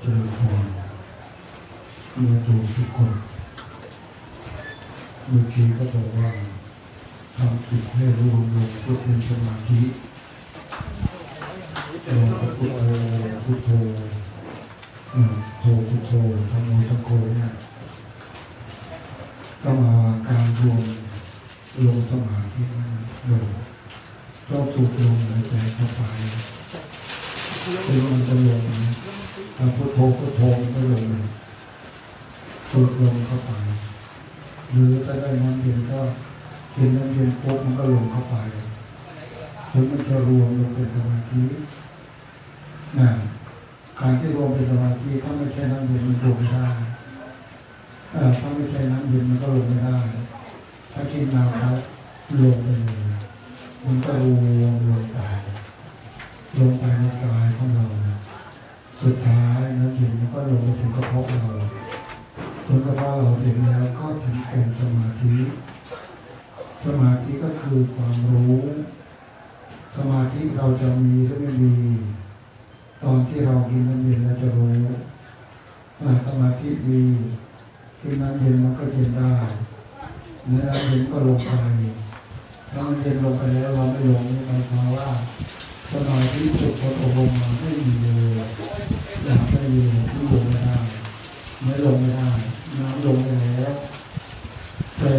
เจริญพรเมื่อดูทุกคนเมื่อกี้ก็บอกว่าทำจิตให้รวมลงเพื่อเป็นสมาธิเราพุทโธพุทโธโธพุทโธทำโมทั้งโคเนี่ยก็มาการรวมลงสมาธินั่นลงก็สูดลมหายใจเข้าไปคือมันจะลง นะถ้าพุทโธพุทโธมันก็ลงเลยสูดลมเข้าไป หรือถ้าได้น้ำเย็นก็กินน้ำเย็นปุ๊บมันก็ลงเข้าไปถึงมันจะรวมลงเป็นสมาธินะการที่รวมเป็นสมาธิถ้าไม่ใช่น้ำเย็นมันลงไม่ได้ถ้าไม่ใช่น้ำเย็นมันก็ลงไม่ได้ถ้ากินน้ำแล้วลงไปเลยมันก็รวมลงไปลงไปในกายของเรา สุดท้ายน้ำเย็นมันก็ลงไปถึงกระเพาะเราจนกระทั่งเราถึงแล้วก็ถึงเป็นสมาธิ สมาธิก็คือความรู้ สมาธิเราจะมีหรือไม่มี ตอนที่เรากินน้ำเย็นเราจะรู้าสมาธิมีกินน้ำเย็นมันก็เย็นได้เนื้อน้ำเย็นก็ลงไปถ้ามันเย็นลงไปแล้วเราไม่ลงนี่หมายความว่า สมาธิจุดคนอบรมมาไม่มีเลยอยากไม่มีที่ลงไม่ได้ไม่ลงไม่ได้น้ำลงไปแล้วแต่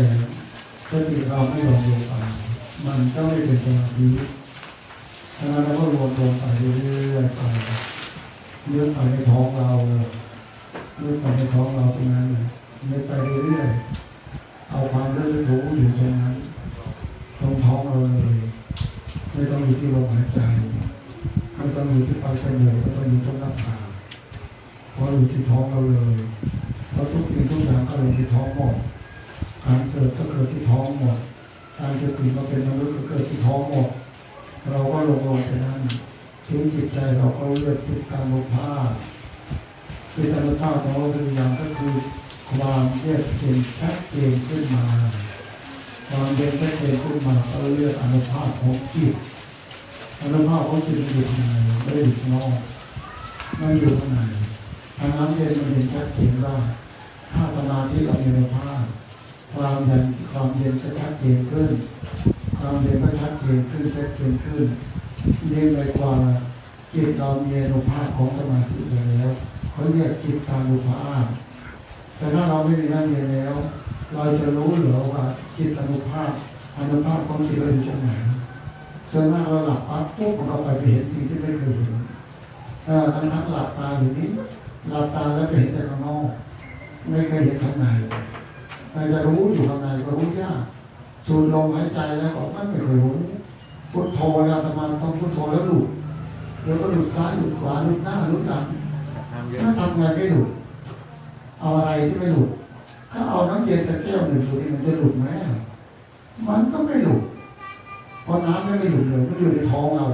ถ้าจิตเราไม่ลงลงไปมันก็ไม่เป็นสมาธิฉะนั้นเราก็รวมลงไปเรื่อยๆไปเลื่อนไปในท้องเราเลย ความเย็นชัดเจนขึ้นมาก็เลือกอนุภาพของจิตอนุภาพของจิตมันอยู่ข้างในไม่ได้อยู่ข้างนอกมันอยู่ข้างในทางน้ำเย็นมันเห็นชัดเจนว่าถ้าสมาธิเรามีคุภาพความเย็นความเย็นก็ชัดเจนขึ้น ความเย็นก็ชัดเจนขึ้นชัดเจนขึ้นนี่หมายความจิตเรามีอนุภาพของสมาธิไปแล้วเขาเรียกจิตตานุภาพแต่ถ้าเราไม่มีนั่นเองแล้ว เราจะรู้เหรือว่าจิตอนุภาพอนุภาพของจิตเราอยู่ตรงไหนส่วนมากเราหลับปั๊บปุ๊บมันก็ไปเห็นสิ่งที่ไม่เคยเห็นเออทั้งทั้งหลับตาอยู่นี้หลับตาแล้วไปเห็นแต่ข้างนอกไม่เคยเห็นข้างในใครจะรู้อยู่ข้างในก็รู้ยากสูดลมหายใจแล้วก็ไม่เคยรู้พุทโธแล้วสมาธิพุทโธแล้วหลุดเดี๋ยวก็หลุดซ้ายหลุดขวาหลุดหน้าหลุดหลังน้ำเยอะถ้าทำไงไม่หลุดเอาอะไรที่ไม่หลุด ถ้าเอาน้ำเย็นสักแก้วหนึ่งดูที่มันจะหลุดไหมมันก็ไม่หลุดเพราะน้ำไม่ไม่หลุดเลยมันอยู่ในท้องเรา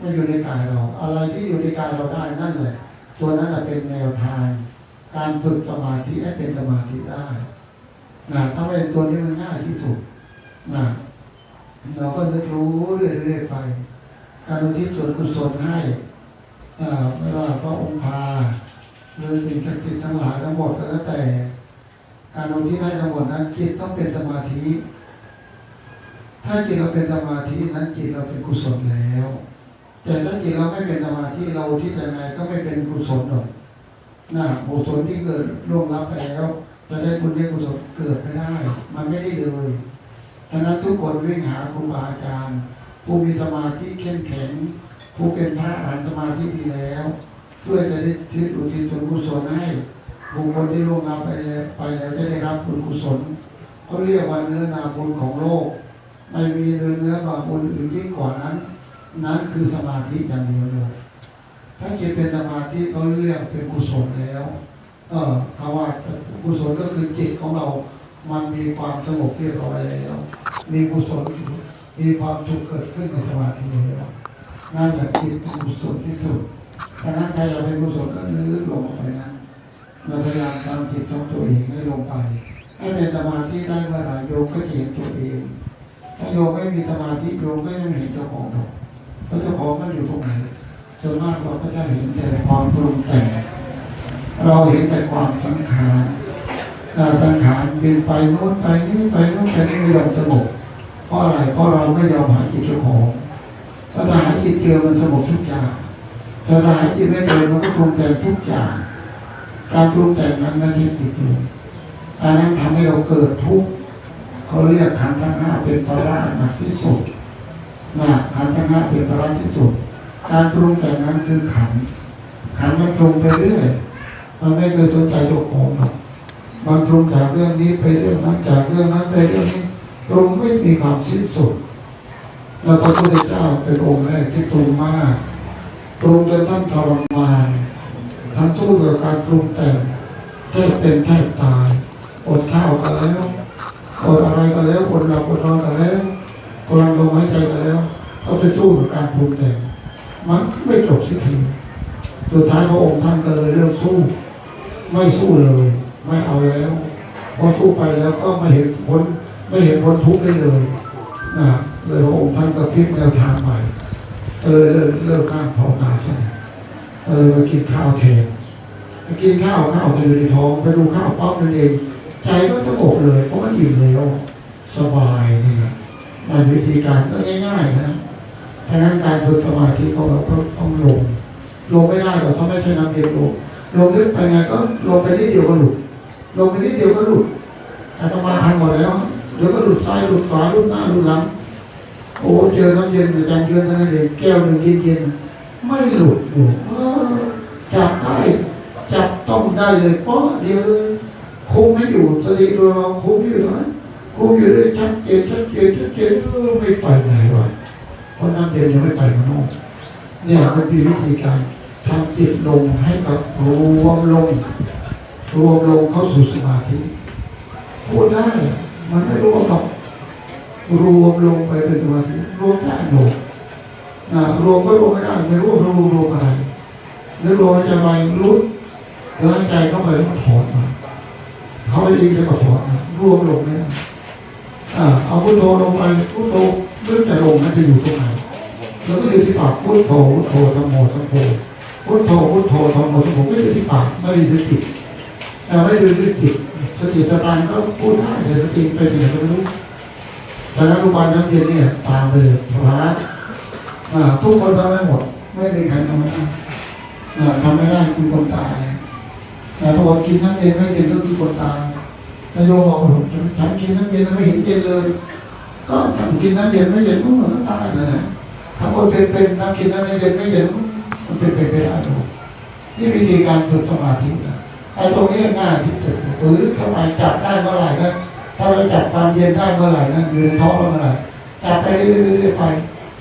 มันอยู่ในกายเรา อะไรที่อยู่ในกายเราได้นั่นแหละตัวนั้นแหละเป็นแนวทาง การฝึกสมาธิให้เป็นสมาธิได้นะถ้าเป็นตัวนี้มันง่ายที่สุดนะเราก็นึกรู้เรื่อยๆไป การอุทิศส่วนกุศลให้ไม่ว่าพระองค์พาหรือสิ่งศักดิ์สิทธิ์ทั้งหลายทั้งหมดก็แล้วแต่ การอุทิศให้ทั้งหมดนั้นจิตต้องเป็นสมาธิ ถ้าจิตเราเป็นสมาธินั้นจิตเราเป็นกุศลแล้ว แต่ถ้าจิตเราไม่เป็นสมาธิเราที่ยังไงก็ไม่เป็นกุศลหรอกนะกุศลที่เกิดล่วงลับไปแล้วจะได้บุญได้กุศลเกิดไม่ได้ มันไม่ได้เลยฉะนั้นทุกคนวิ่งหาครูบาอาจารย์ ผู้มีสมาธิเข้มแข็ง ผู้เป็นพระอรหันต์สมาธิดีแล้ว เพื่อจะได้ทิศอุทิศส่วนกุศลให้ บุคคลที่ล่วงลับไปไปแล้วจะได้รับบุญกุศลเขาเรียกว่าเนื้อนาบุญของโลก ไม่มีเนื้อเนื้อบาบุญอื่นยิ่งกว่านั้น นั้นคือสมาธิอย่างเดียวเลยถ้าจิตเป็นสมาธิเขาเรียกเป็นกุศลแล้ว เออคำว่ากุศลก็คือจิตของเรา มันมีความสงบเรียบร้อยแล้วมีกุศลมีความสุขเกิดขึ้นในสมาธิแล้วนั่นแหละจิตเป็นกุศลที่สุดฉะนั้นใครอยากเป็นกุศลก็เนึกลงไปนั้น เราพยายามทำจิตของตัวเองให้ลงไป ให้เป็นสมาธิได้เมื่อไหร่โยมก็จะเห็นตัวเอง ถ้าโยมไม่มีสมาธิโยมก็ยังไม่เห็นเจ้าของหรอกเพราะเจ้าของมันอยู่ตรงไหนส่วนมากเราก็จะเห็นแต่ความปรุงแต่งเราเห็นแต่ความสังขารอ่าสังขารเป็นไปโน้นไปนี่ไปโน้นไปนี่ไม่ยอมสงบเพราะอะไรเพราะเราไม่ยอมหาจิตเจ้าของถ้าหาจิตเจอมันสงบทุกอย่างแต่ถ้าหาจิตไม่เจอมันก็ปรุงแต่งทุกอย่าง การปรุงแต่งนั้นไม่ใช่จิตเลยอันนั้นทำให้เราเกิดทุกข์เขาเรียกขันธ์ทั้งห้าเป็นปราหนักที่สุดนะขันธ์ทั้งห้าเป็นปราที่สุด การปรุงแต่งนั้นคือขันธ์ขันธ์มันปรุงไปเรื่อยมันไม่เคยสนใจโลกของหรอกมันปรุงจากเรื่องนี้ไปเรื่องนั้นจากเรื่องนั้นไปเรื่องนี้ปรุงไม่มีความสิ้นสุดแล้วพระพุทธเจ้าเป็นองค์แรกที่ปรุงมากปรุงจนท่านทรมาน ท่านทุกข์กับการปรุงแต่งแทบเป็นแทบตายอดข้าวกันแล้วอดอะไรกันแล้วอดหลับอดนอนกันแล้วกำลังลมหายใจกันแล้วเขาจะสู้กับการปรุงแต่งมันไม่จบสักทีสุดท้ายพระองค์ท่านก็เลยเลือกสู้ ไม่สู้เลย ไม่เอาแล้วพอสู้ไปแล้วก็ไม่เห็นผลไม่เห็นผลทุกข์ได้เลยนะเลยพระองค์ท่านก็พลิกแนวทางใหม่เออเลิกเลิกนั่งภาวนาซะเออมากินข้าวแทนไปกินข้าวข้าวจะอยู่ในท้องไปดูข้าวปั๊บนั่นเอง ใจก็สงบเลยเพราะมันอิ่มแล้วสบายนี่นะนั่นวิธีการก็ง่ายๆนะถ้างั้นการฝึกสมาธิของเราต้องลง ลงไม่ได้หรอกถ้าไม่ใช่น้ำเย็นลงลงลึกไปไงก็ลงไปนิดเดียวก็หลุด ลงไปนิดเดียวก็หลุดอาตมาทำหมดแล้วเดี๋ยวก็หลุดซ้ายหลุดขวาหลุดหน้าหลุดหลัง โอ้เจอน้ำเย็นอาจารย์เย็นนั่นเองแก้วหนึ่งเย็นๆไม่หลุดอยู่เออ จับได้จับต้องได้เลยเพราะเดียวเลยคุมไม่อยู่สติตัวเราคุมอยู่ตรงนั้นคุมอยู่ได้ชัดเจนชัดเจนชัดเจนเออไม่ไปไหนวะเพราะน้ำเย็นยังไม่ไปข้างนอกเนี่ยมันมีวิธีการทำจิตลงให้กับรวมลง รวมลงเข้าสู่สมาธิพูดได้มันไม่รวมหรอกรวมลงไปเป็นสมาธิรวมได้หนูนะรวมก็รวมไม่ได้ไม่รู้รวมรวมอะไร หรือรวมจะไปรุดหรือหายใจเข้าไปแล้วก็ถอนมาเขาไปดีจะก็ถอนรวมลงเนี่ยเอาพุทโธลงไปพุทโธเรื่องจะลงมันจะอยู่ตรงไหนแล้วก็อยู่ที่ปากพุทโธพุทโธธรรมโมธรรมโมพุทโธพุทโธธรรมโมธรรมโมไม่ได้ที่ปากไม่ได้ที่จิตไม่ได้ที่จิตสติสตางก็พูดได้แต่สติไปถึงก็ไม่รู้แต่อนุบาลนักเรียนเนี่ยตามไปเลยพระอ่าทุกคนทำได้หมด ไม่มีใครทำไม่ได้ ทำไม่ได้คือคนตายแต่ถ้าบอกกินน้ำเย็นไม่เย็นก็คือคนตายนายโยมบอกฉันกินน้ำเย็นไม่เห็นเย็นเลย ก็ฉันกินน้ำเย็นไม่เย็นก็เหมือนตายเลยนะถ้าคนเป็นเป็นน้ำกินน้ำไม่เย็นไม่เย็นมันเป็นไปไม่ได้หรอกนี่วิธีการฝึกสมาธินะไอ้ตรงนี้ง่ายที่สุดหรือทำไมจับได้เมื่อไหร่นะถ้าเราจับความเย็นได้เมื่อไหร่นะอยู่ในท้องเราเมื่อไหร่จับไปเรื่อยๆไป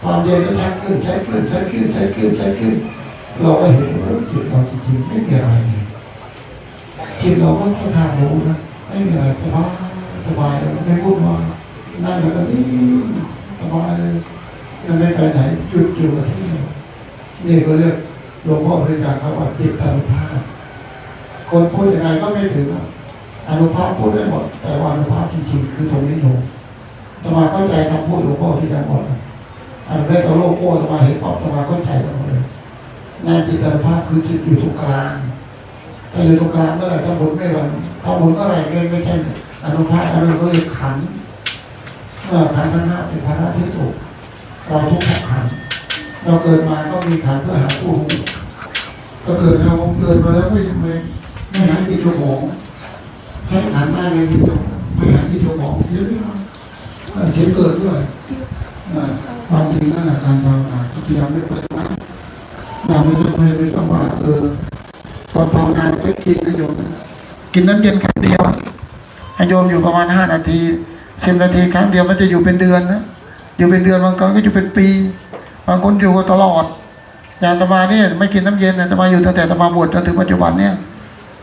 ความเย็นก็ชัดขึ้นชัดขึ้นชัดขึ้นชัดขึ้นชัดขึ้น เราก็เห็นว่าจิตเราจริงๆไม่มีอะไรจิตเราก็ค่อนข้างรู้นะไม่มีอะไรสบายสบายไม่พูดว่านั่งแล้วก็นิ่สบายเลยยังไม่ไปไหนจุดอยู่กับที่นี่ก็เรียกหลวงพ่อบริจาคเขาว่าจิตอนุภาพคนพูดยังไงก็ไม่ถึงอนุภาพพูดได้หมดแต่ว่าอนุภาพจริงๆคือตรงนี้หนูตมาเข้าใจคำพูดหลวงพ่อที่อาจารย์บอกอันแรกเราโลกโก้ตมาเห็นปอบตมาเข้าใจหมดเลย นั่จิตอนุภาพคือจิตอยู่ตรงกลางถ้าอยู่ตรงกลางเมื่อไหร่ถ้าหมุนไม่หวันถ้าหมุนเมื่อไหร่ไม่ไม่ใช่อนุภาพอนนั้นก็เรียขันเมื่อขันทั้งห้าเป็นภาระที่ถูกเราทุกข์ขัน เราเกิดมาก็มีขันเพื่อหาผู้ก็เกิดเราเกิดมาแล้วไม่ไม่ไม่หาที่เจ้าของใช้ขันธ์ได้ไม่มีเจ้าของไม่หาที่เจ้าของเสียเรื่องเออเสียเกิดด้วยเออความจริงนั่นแหละการภาวนาที่ยายามไม่ไปนะ เราไม่ต้องไม่ไม่ต้องว่าเออตอนภาวนาไปกินนะโยมกินน้ำเย็นครั้งเดียวให้โยมอยู่ประมาณห้านาทีสิบนาทีครั้งเดียวมันจะอยู่เป็นเดือนนะอยู่เป็นเดือนบางคนก็อยู่เป็นปี บางคนอยู่ตลอด อย่างตมาเนี่ยไม่กินน้ำเย็นนะตมาอยู่ตั้งแต่ตมาบวชจนถึงปัจจุบันเนี่ย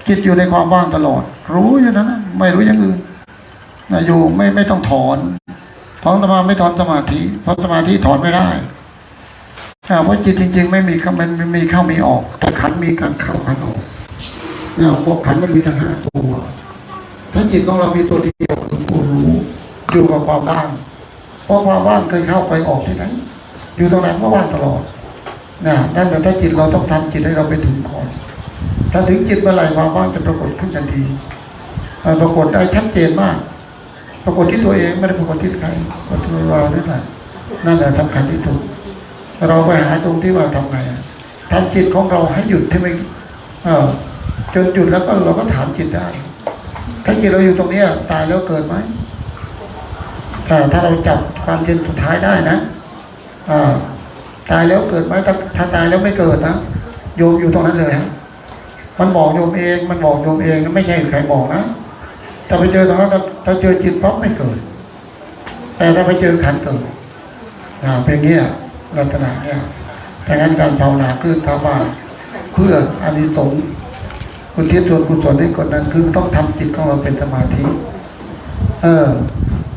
คิดอยู่ในความว่างตลอด รู้อยู่นะไม่รู้อย่างอื่นนะอยู่ไม่ไม่ต้องถอนเพราะอาตมาไม่ถอนสมาธิเพราะสมาธิถอนไม่ได้ อ่าเพราะจิตจริง ๆ ไม่มีมันมันมีเข้ามีออกแต่ขันมีการเข้าขันออกเนี่ยพวกขันมันมีทั้งห้าตัวถ้าจิตของเรามีตัวเดียวคือผู้รู้อยู่กับความว่างเพราะความว่างเคยเข้าไปออกที่ไหนอยู่ตรงนั้นก็ว่างตลอดนะนั่นแต่ถ้าจิตเราต้องทำจิตให้เราไปถึงก่อนถ้าถึงจิตเมื่อไหร่ความว่างจะปรากฏขึ้นทันทีปรากฏได้ชัดเจนมาก ปรากฏที่ตัวเองไม่ได้ปรากฏที่ใครปรากฏที่เรานี่แหละนั่นแหละสำคัญที่สุด เราไปหาตรงที่ว่าทำไงทำจิตของเราให้หยุดที่ไม่เออจนหยุดแล้วก็เราก็ถามจิตได้ ถ้าจิตเราอยู่ตรงเนี้ยตายแล้วเกิดไหมแต่ถ้าเราจับความจริงสุดท้ายได้นะอ่าตายแล้วเกิดไหมถ้าถ้าตายแล้วไม่เกิดนะโยมอยู่ตรงนั้นเลยฮะมันบอกโยมเอง มันบอกโยมเองไม่ใช่ใครบอกนะถ้าไปเจอตรงนั้นถ้าเจอจิตปั๊บไม่เกิด แต่ถ้าไปเจอขันเกิดอ่าเป็นอย่างนี้ ลักษณะเนี่ยดังนั้นการภาวนาคือทำว่าเพื่ออานิสงส์อุทิศส่วนกุศลให้คนนั้นคือต้องทำจิตของเราเป็นสมาธิ เออ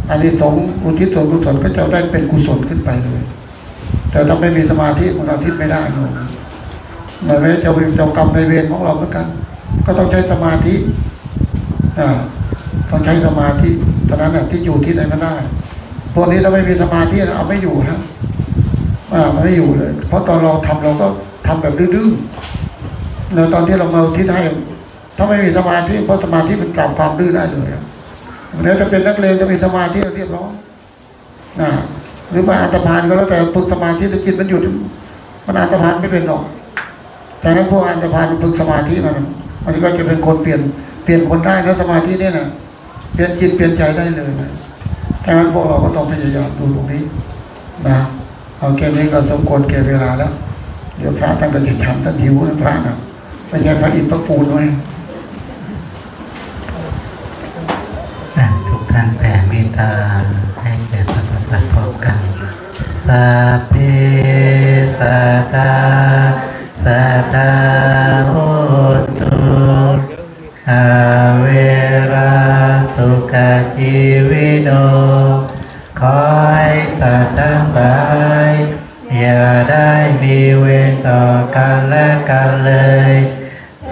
อานิสงส์อุทิศส่วนกุศลก็จะได้เป็นกุศลขึ้นไปเลย แต่ถ้าไม่มีสมาธิมันเราทิศไม่ได้หนูหมือนว่จะเป็นเจ้ากรรมในเวรของเราเหมือนกัน ก็ต้องใช้สมาธิอ่าต้องใช้สมาธิตอนนั้นที่อยู่ที่ไหนก็ได้พวกนี้ถ้าไม่มีสมาธิเอาไม่อยู่ฮะ มันไม่อยู่เลย เพราะตอนเราทำเราก็ทำแบบดื้อๆแล้วตอนที่เรามาทิศให้ถ้าไม่มีสมาธิเพราะสมาธิมันปรับความดื้อได้เลยแล้วจะเป็นนักเรียนจะมีสมาธิเรียบร้อยนะหรือมาอัตรพานก็แล้วแต่ฝึกสมาธิแต่จิตมันหยุดมันอัตรพานไม่เป็นหรอก แต่ถ้าพวกอัตรพานฝึกสมาธิมันอันนี้ก็จะเป็นคนเปลี่ยนเปลี่ยนคนได้แล้วสมาธิเนี่ยนะเปลี่ยนจิตเปลี่ยนใจได้เลยนะดังนั้นพวกเราก็ต้องพยายามดูตรงนี้นะ เอาแค่นี้ก็สมควรแก่เวลาแล้ว เดี๋ยวพระท่านก็จะฉันท่านหิวนะพระนะไม่ใช่พระอินทร์พระปูนไว้อะทุกท่านแผ่เมตตาให้แก่สรรพสัตว์พร้อมกันสัพเพสัตตาสัตตาโหตุอาเวราสุขชีวิโนขอให้สัตว์ทั้งหลาย อย่าได้มีเวรต่อกันและกันเลย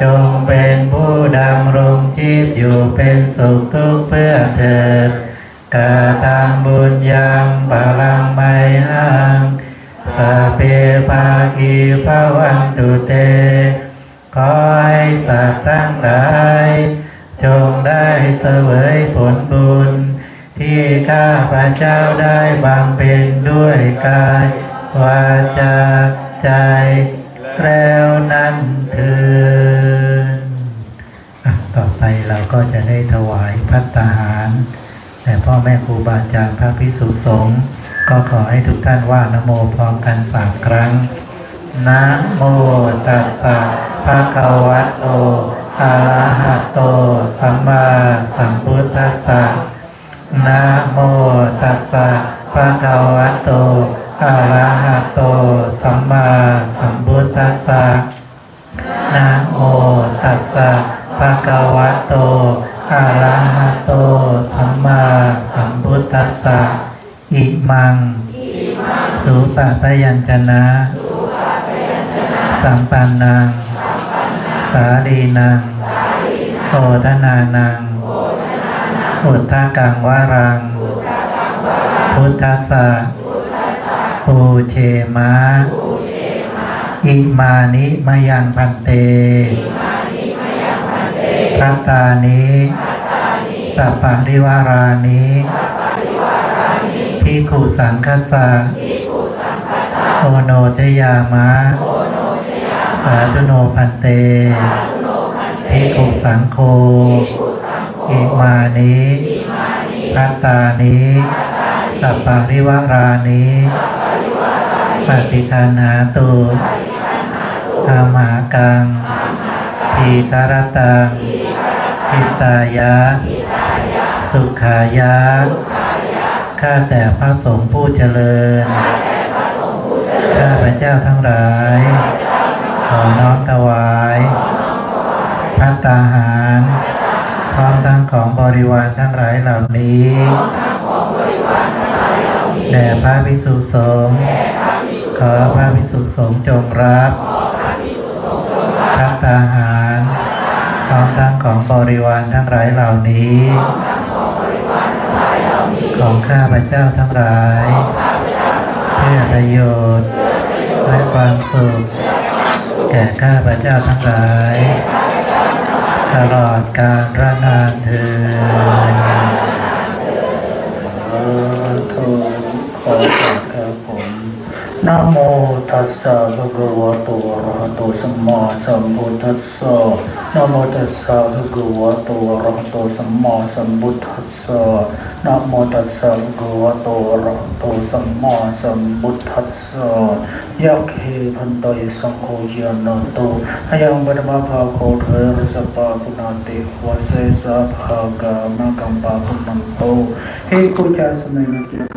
จงเป็นผู้ดำรงชีพอยู่เป็นสุขทุกเพื่อเถิดกาตังบุญยังบาลังไมหังสเปภาคีภาวันตุเต ขอให้สัตว์ทั้งหลาย จงได้เสวยผลบุญ ที่ข้าพระเจ้าได้บำเพ็ญด้วยกาย วาจาใจแล้วนั้นเถิดอะต่อไปเราก็จะได้ถวายพัตตาหาร แต่พ่อแม่ครูบาอาจารย์พระภิกษุสงฆ์ก็ขอให้ทุกท่านว่านโมพร้อมกันสามครั้ง นะโมตัสสะภะคะวะโตอะระหะโต สัมมาสัมพุทธัสสะนะโมตัสสะภะคะวะโต อะระหะโต สัมมาสัมพุทธัสสะนะโมตัสสะภะคะวะโตอะระหะโต สัมมาสัมพุทธัสสะอิมัง สุปะปะยัญชนะ สัมปันนังสาลีนังโอทนานังอุทธากังวารัง พุทธัสสะ ปูเชมะ อิมานิมายังพันเตพัตตานิสัปปะริวารานิพิขุสังคสะโอโนชยามะ สาธุโนพันเตพิขุสังโฆอิมานิพัตตานิสัปปะริวารานิ ปฏิคันาตุอามากังทีตรตังพิตายะ สุขายะ ข้าแต่พระสงฆ์ผู้เจริญ ข้าพระเจ้าทั้งหลาย ขอน้อมถวายพัตตาหาร พร้อมทั้งของบริวารทั้งหลายเหล่านี้แด่พระภิกษุสงฆ์ ขอพระภิกษุสงฆ์จงรับพัตตาหารพร้อมทั้งของบริวารทั้งหลายเหล่านี้ ของข้าพระเจ้าทั้งหลาย เพื่อประโยชน์และความสุขแก่ข้าพระเจ้าทั้งหลายการนาเธอญสาธุขอฝากครับผม นะโมตัสสะภะคะวะโตอะระหะโตสัมมาสัมพุทธัสสะนะโมตัสสะภะคะวะโตอะระหะโตสัมมาสัมพุทธัสสะนะโมตัสสะภะคะวะโตอะระหะโตสัมมาสัมพุทธัสสะยักเขพันโตยสังโฆยานาโตหยังปฐมภาโคเทรสปาปุนาติวะเสสะภากามะกัมปาปุนันโตเฮกุจาสเมนะเจโกยะ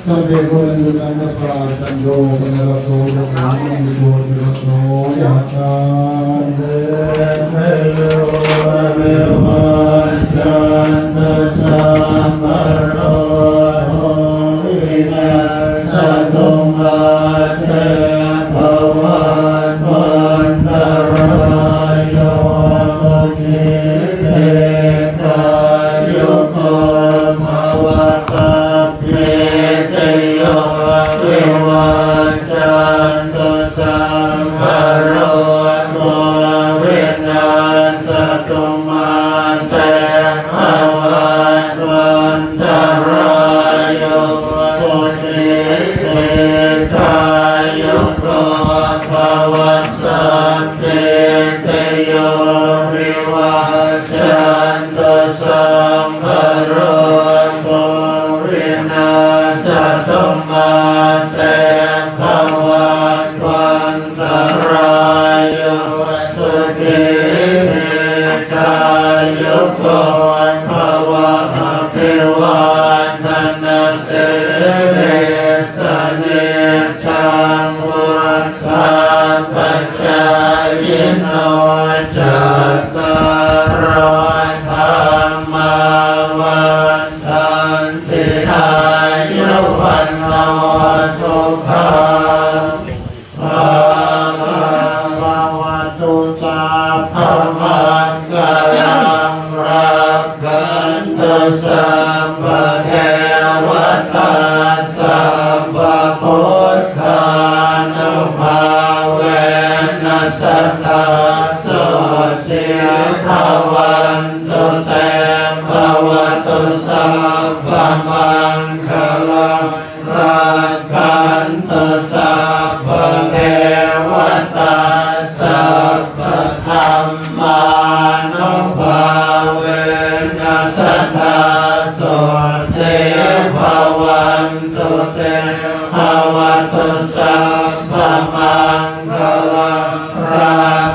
ชครับเราเนี่ยเราพร้อมนะยะถาวะวะโอราปะริปุเรนติสากลังเอวเมวะโตนินาเปตานาอุปตปฏิจิตาปฏิตังตุมังคิปะเมวะตมิจตุสัพเพโกนันตุตันตปาตันโยปนรโตยะมังมิโยติรโตยะตาเดเมโยเมวันจันทสัมมโรวินาศตุมา รา รักขันตสัมปา เตภวตุสัพพังคลังรา